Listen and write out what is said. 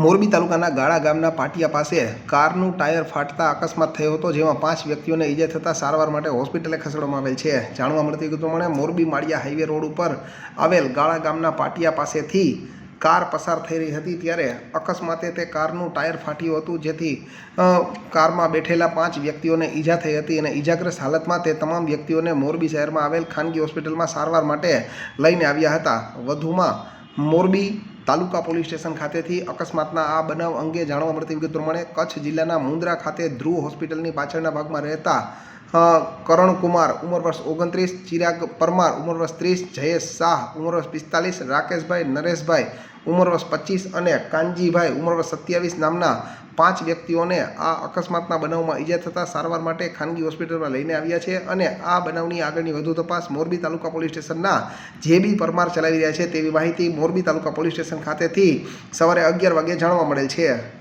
મોરબી તાલુકાના ગાળા ગામના પાટિયા પાસે કારનું ટાયર ફાટતા અકસ્માત થયો હતો, જેમાં પાંચ વ્યક્તિઓને ઈજા થતાં સારવાર માટે હોસ્પિટલે ખસેડવામાં આવેલ છે. જાણવા મળતી પ્રમાણે મોરબી માળિયા હાઈવે રોડ ઉપર આવેલ ગાળા ગામના પાટિયા પાસેથી કાર પસાર થઈ રહી હતી, ત્યારે અકસ્માતે તે કારનું ટાયર ફાટ્યું હતું, જેથી કારમાં બેઠેલા પાંચ વ્યક્તિઓને ઈજા થઈ હતી અને ઈજાગ્રસ્ત હાલતમાં તે તમામ વ્યક્તિઓને મોરબી શહેરમાં આવેલ ખાનગી હોસ્પિટલમાં સારવાર માટે લઈને આવ્યા હતા. વધુમાં, મોરબી તાલુકા પોલીસ સ્ટેશન ખાતેથી અકસ્માતના આ બનાવ અંગે જાણવા મળતી વિગત પ્રમાણે કચ્છ જિલ્લાના મુંદ્રા ખાતે ધ્રુવ હોસ્પિટલની પાછળના ભાગમાં રહેતા અ, કરણકુમાર ઉંમર વર્ષ ઓગણત્રીસ ચિરાગ પરમાર ઉંમર વર્ષ ત્રીસ જયેશ શાહ ઉંમર વર્ષ પિસ્તાલીસ રાકેશભાઈ નરેશભાઈ ઉંમર વર્ષ પચીસ અને કાનજીભાઈ ઉંમર વર્ષ સત્યાવીસ નામના પાંચ વ્યક્તિઓને આ અકસ્માતના બનાવમાં ઈજા થતાં સારવાર માટે ખાનગી હોસ્પિટલમાં લઈને આવ્યા છે અને આ બનાવની આગળની વધુ તપાસ મોરબી તાલુકા પોલીસ સ્ટેશનના જે બી પરમાર ચલાવી રહ્યા છે તેવી માહિતી મોરબી તાલુકા પોલીસ સ્ટેશન ખાતેથી સવારે અગિયાર વાગે જાણવા મળેલ છે.